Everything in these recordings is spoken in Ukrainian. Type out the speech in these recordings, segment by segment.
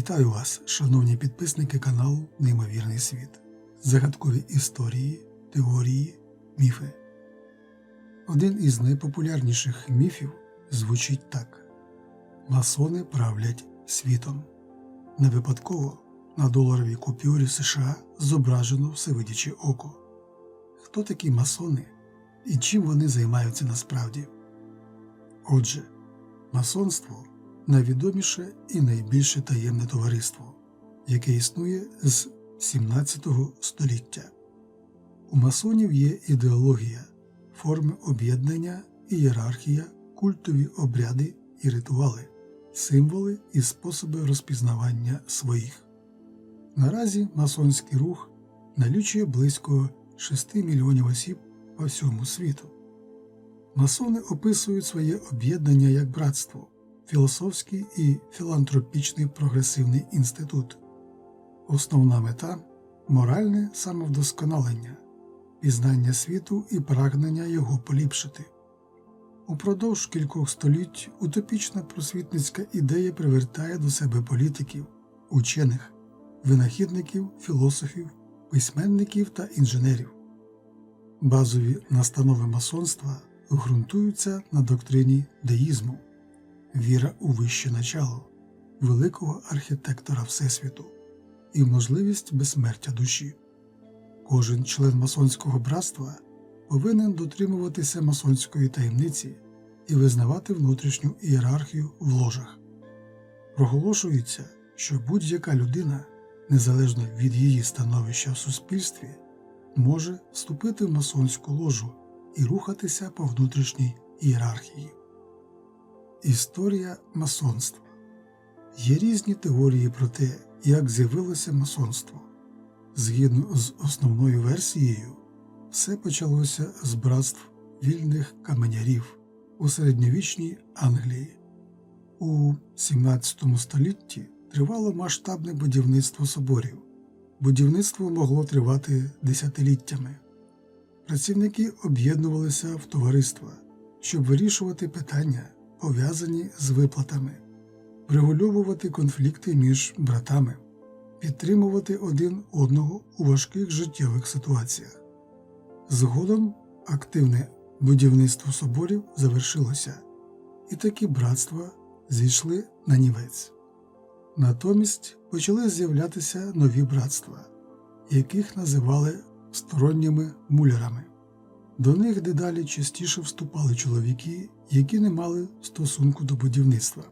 Вітаю вас, шановні підписники каналу Неймовірний світ, загадкові історії, теорії, міфи. Один із найпопулярніших міфів звучить так: Масони правлять світом. Не випадково на доларовій купюрі США зображено всевидяче око. Хто такі масони і чим вони займаються насправді? Отже, масонство найвідоміше і найбільше таємне товариство, яке існує з 17 століття. У масонів є ідеологія, форми об'єднання, ієрархія, культові обряди і ритуали, символи і способи розпізнавання своїх. Наразі масонський рух налічує близько 6 мільйонів осіб по всьому світу. Масони описують своє об'єднання як братство, філософський і філантропічний прогресивний інститут. Основна мета моральне самовдосконалення, пізнання світу і прагнення його поліпшити. Упродовж кількох століть утопічна просвітницька ідея привертає до себе політиків, учених, винахідників, філософів, письменників та інженерів. Базові настанови масонства ґрунтуються на доктрині деїзму, віра у вище начало, великого архітектора Всесвіту і можливість безсмертя душі. Кожен член масонського братства повинен дотримуватися масонської таємниці і визнавати внутрішню ієрархію в ложах. Проголошується, що будь-яка людина, незалежно від її становища в суспільстві, може вступити в масонську ложу і рухатися по внутрішній ієрархії. Історія масонства є різні теорії про те, як з'явилося масонство. Згідно з основною версією, все почалося з братств вільних каменярів у середньовічній Англії. У 17 столітті тривало масштабне будівництво соборів. Будівництво могло тривати десятиліттями. Працівники об'єднувалися в товариства, щоб вирішувати питання, пов'язані з виплатами, врегульовувати конфлікти між братами, підтримувати один одного у важких життєвих ситуаціях. Згодом активне будівництво соборів завершилося, і такі братства зійшли на нівець. Натомість почали з'являтися нові братства, яких називали сторонніми мулярами. До них дедалі частіше вступали чоловіки, які не мали стосунку до будівництва.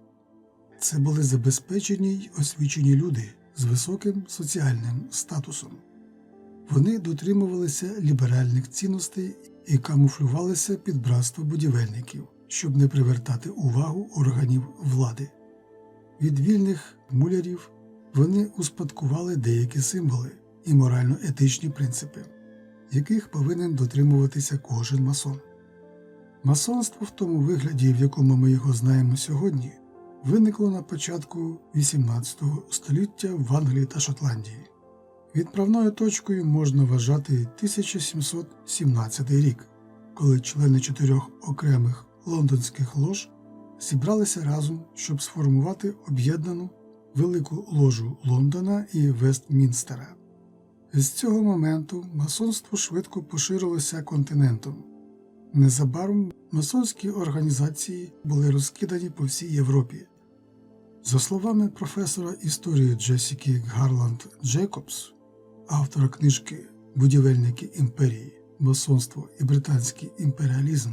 Це були забезпечені й освічені люди з високим соціальним статусом. Вони дотримувалися ліберальних цінностей і камуфлювалися під братство будівельників, щоб не привертати увагу органів влади. Від вільних мулярів вони успадкували деякі символи і морально-етичні принципи, яких повинен дотримуватися кожен масон. Масонство в тому вигляді, в якому ми його знаємо сьогодні, виникло на початку XVIII століття в Англії та Шотландії. Відправною точкою можна вважати 1717 рік, коли члени чотирьох окремих лондонських лож зібралися разом, щоб сформувати об'єднану велику ложу Лондона і Вестмінстера. З цього моменту масонство швидко поширилося континентом. Незабаром масонські організації були розкидані по всій Європі. За словами професора історії Джесіки Гарланд Джейкобс, автора книжки Будівельники імперії, масонство і британський імперіалізм,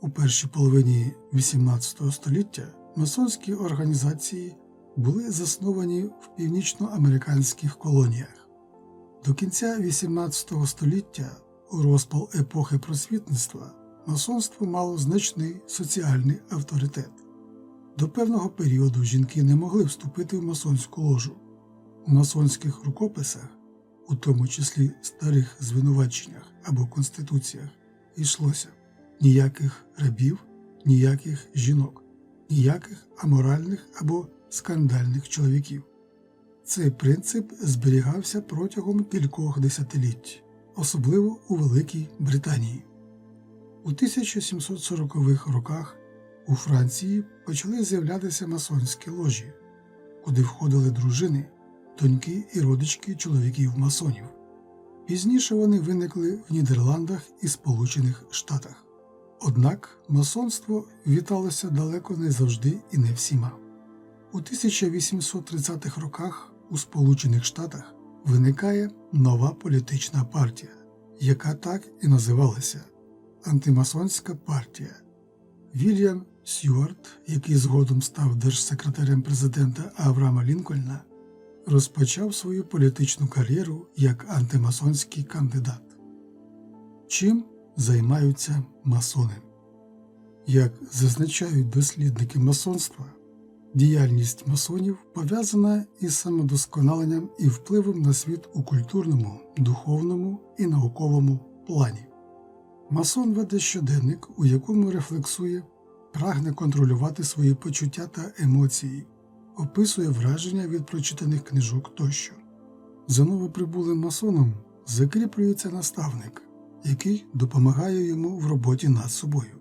у першій половині XVIII століття масонські організації були засновані в північноамериканських колоніях. До кінця XVIII століття, у розпал епохи просвітництва, масонство мало значний соціальний авторитет. До певного періоду жінки не могли вступити в масонську ложу. У масонських рукописах, у тому числі старих звинуваченнях або конституціях, йшлося ніяких рабів, ніяких жінок, ніяких аморальних або скандальних чоловіків. Цей принцип зберігався протягом кількох десятиліть, особливо у Великій Британії. У 1740-х роках у Франції почали з'являтися масонські ложі. куди входили дружини, доньки і родички чоловіків масонів. Пізніше вони виникли в Нідерландах і Сполучених Штатах. Однак масонство віталося далеко не завжди і не всіма. У 1830-х роках у Сполучених Штатах виникає нова політична партія, яка так і називалася Антимасонська партія. Вільям Сюарт, який згодом став держсекретарем президента Авраама Лінкольна, розпочав свою політичну кар'єру як антимасонський кандидат. Чим займаються масони? Як зазначають дослідники масонства, діяльність масонів пов'язана із самодосконаленням і впливом на світ у культурному, духовному і науковому плані. Масон веде щоденник, у якому рефлексує, прагне контролювати свої почуття та емоції, описує враження від прочитаних книжок тощо. За новоприбулим масоном закріплюється наставник, який допомагає йому в роботі над собою.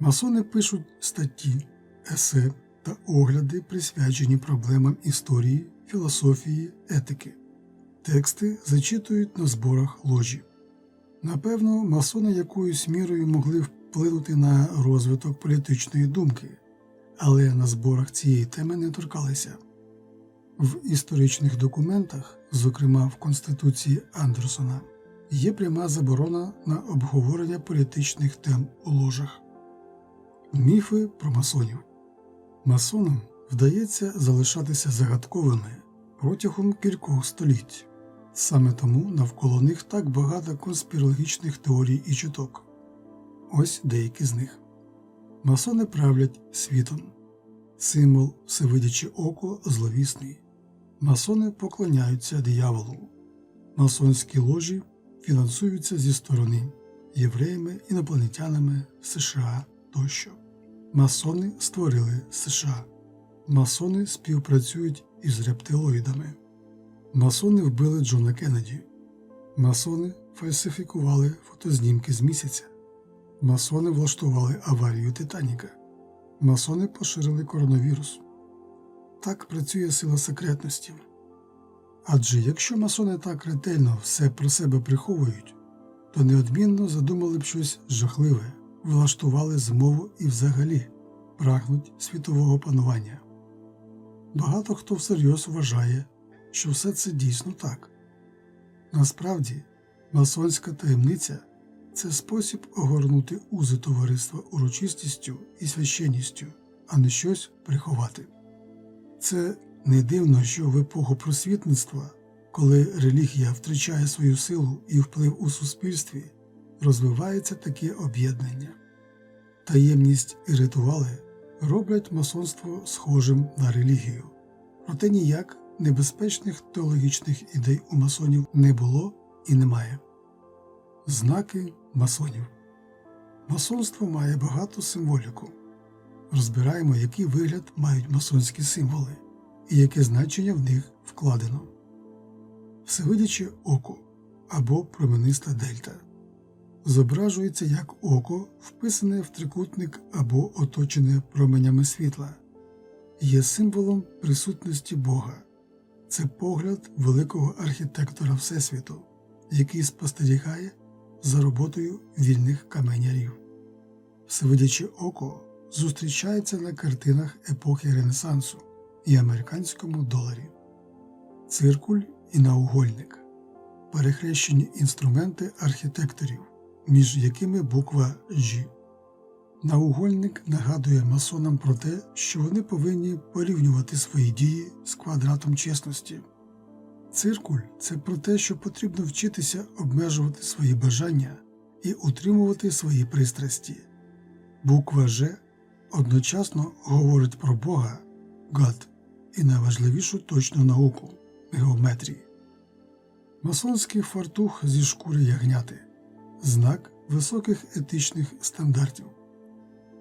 Масони пишуть статті, есе та огляди, присвячені проблемам історії, філософії, етики. Тексти зачитують на зборах ложі. Напевно, масони якоюсь мірою могли вплинути на розвиток політичної думки, але на зборах цієї теми не торкалися. В історичних документах, зокрема в Конституції Андерсона, є пряма заборона на обговорення політичних тем у ложах. Міфи про масонів масонам вдається залишатися загадковими протягом кількох століть. Саме тому навколо них так багато конспірологічних теорій і чуток. Ось деякі з них. Масони правлять світом, символ всевидяче око зловісний. Масони поклоняються дияволу. Масонські ложі фінансуються зі сторони євреями, інопланетянами США тощо. Масони створили США. Масони співпрацюють із рептилоїдами. Масони вбили Джона Кеннеді. Масони фальсифікували фотознімки з місяця. Масони влаштували аварію Титаніка. Масони поширили коронавірус. Так працює сила секретності. Адже якщо масони так ретельно все про себе приховують, то неодмінно задумали б щось жахливе, влаштували змову і взагалі прагнуть світового панування. Багато хто всерйоз вважає, що все це дійсно так. Насправді, масонська таємниця це спосіб огорнути узи товариства урочистістю і священністю, а не щось приховати. Це не дивно, що в епоху просвітництва, коли релігія втрачає свою силу і вплив у суспільстві, розвивається таке об'єднання. Таємність і ритуали роблять масонство схожим на релігію, проте ніяк небезпечних теологічних ідей у масонів не було і немає. Знаки масонів Масонство має багато символіку. Розбираємо, який вигляд мають масонські символи і яке значення в них вкладено. Всевидяче око або промениста дельта зображується як око, вписане в трикутник або оточене променями світла, є символом присутності Бога. Це погляд великого архітектора Всесвіту, який спостерігає за роботою вільних каменярів. Всевидяче око зустрічається на картинах епохи Ренесансу і американському доларі, циркуль і наугольник, перехрещені інструменти архітекторів, між якими буква Ж. Наугольник нагадує масонам про те, що вони повинні порівнювати свої дії з квадратом чесності. Циркуль це про те, що потрібно вчитися обмежувати свої бажання і утримувати свої пристрасті. Буква Ж одночасно говорить про Бога, гад і найважливішу точну науку геометрії. Масонський фартух зі шкури ягняти знак високих етичних стандартів.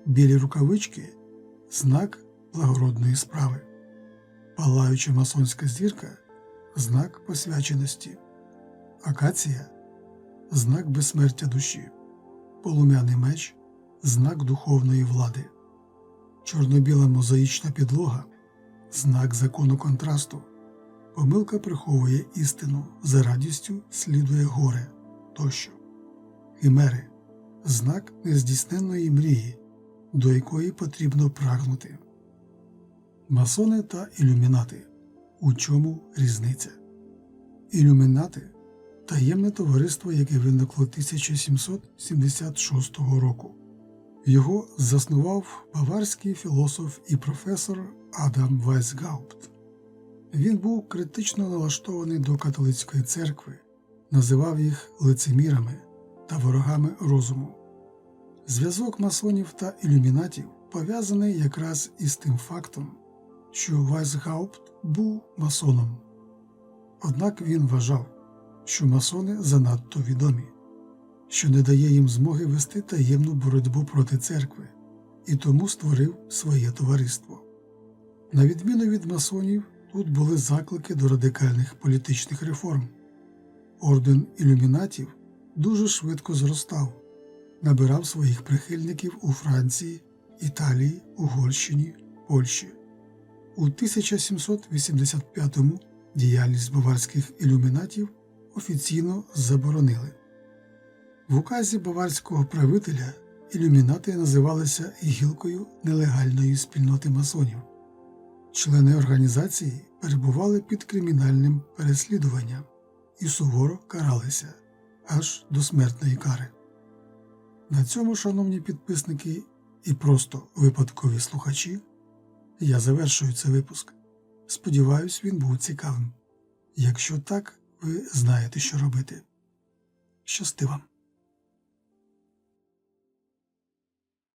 Білі рукавички знак благородної справи, палаюча масонська зірка знак посвяченості, акація знак безсмертя душі, полум'яний меч знак духовної влади, чорно-біла мозаїчна підлога знак закону контрасту. Помилка приховує істину, за радістю слідує горе тощо. Химери знак нездійсненної мрії, до якої потрібно прагнути. Масони та ілюмінати. У чому різниця? Ілюмінати таємне товариство, яке виникло 1776 року. Його заснував баварський філософ і професор Адам Вайсгаупт. Він був критично налаштований до католицької церкви, називав їх лицемірами та ворогами розуму. Зв'язок масонів та ілюмінатів пов'язаний якраз із тим фактом, що Вайсгаупт був масоном. Однак він вважав, що масони занадто відомі, що не дає їм змоги вести таємну боротьбу проти церкви, і тому створив своє товариство. На відміну від масонів, тут були заклики до радикальних політичних реформ. Орден ілюмінатів дуже швидко зростав, набирав своїх прихильників у Франції, Італії, Угорщині, Польщі. У 1785-му діяльність баварських ілюмінатів офіційно заборонили. В указі баварського правителя ілюмінати називалися гілкою нелегальної спільноти масонів. Члени організації перебували під кримінальним переслідуванням і суворо каралися аж до смертної кари. На цьому, шановні підписники і просто випадкові слухачі, я завершую цей випуск. Сподіваюсь, він був цікавим. Якщо так, ви знаєте, що робити. Щасти вам!